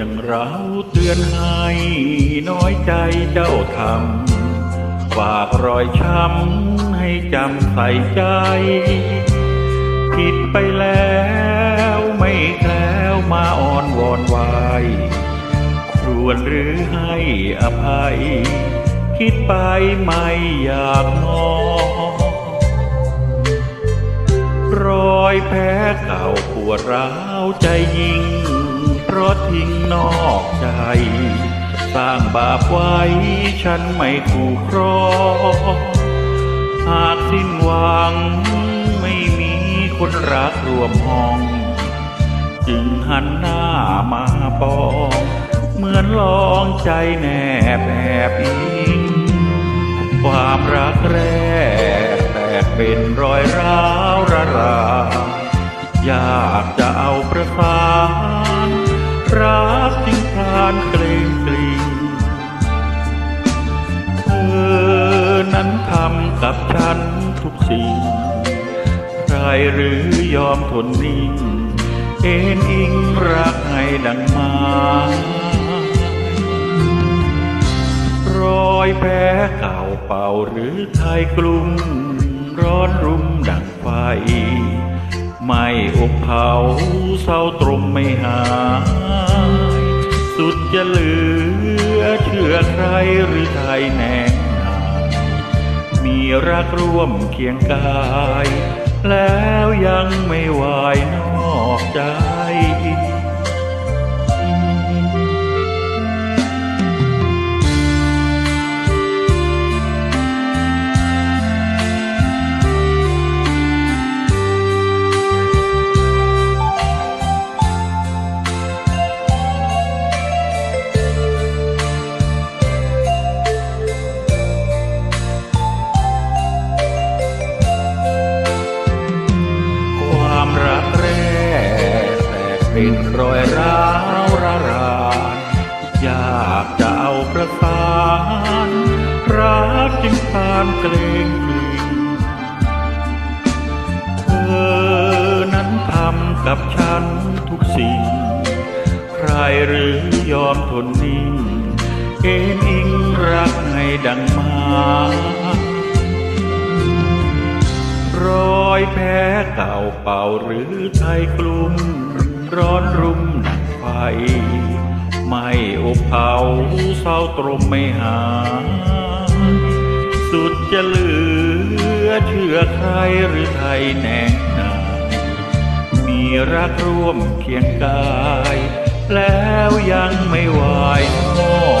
อย่างเราเตือนให้น้อยใจเจ้าทำฝากรอยช้ำให้จำใส่ใจ ผิดไปแล้วไม่แคล้วมาอ่อนวอนวายควรหรือให้อภัย คิดไปไม่อยากมองรอยแผลเก่าปวดร้าวใจยิ่ง เพราะทิ้งนอกใจ สร้างบาปไว้ฉันไม่ถูกครอง หากสิ้นหวัง ไม่มีคนรักรวมห้อง จึงหันหน้ามาปอง เหมือนลองใจแนบแอบอิงความรักแรกแตกเป็นรอยร้าวระรานอยากจะเอาประสาานเกรงกลิงเธอนั้นทำกับฉันทุกสิ่งใครหรือยอมทนนิ่งเอ็นอิงรักให้ดังมารอยแผลเก่าเป่าหรือไทยกลุ่มร้อนรุมดังไฟไม่อบเผาเศร้าตรมไม่หา สุดจะเหลือเชื่อใครหรือไทยแน่นายมีรักร่วมเคียงกาย แล้วยังไม่วายนอกใจ เป็นรอยร้าวระรานอยากจะเอาประสานรักจึงพานเกรงกลิงเธอนั้นทำกับฉันทุกสิ่ง ใครหรือยอมทนนิ่งเอ็นอิงรักให้ดังมารอยแผลเก่าเป่าหรือไทยกลุ่ม ร้อนรุ่มหนักไฟ ไม่อบเผาเศร้าตรมไม่หา สุดจะเหลือเชื่อใครหรือไทยแน่นามีรักร่วมเคียงกาย แล้วยังไม่วายนอ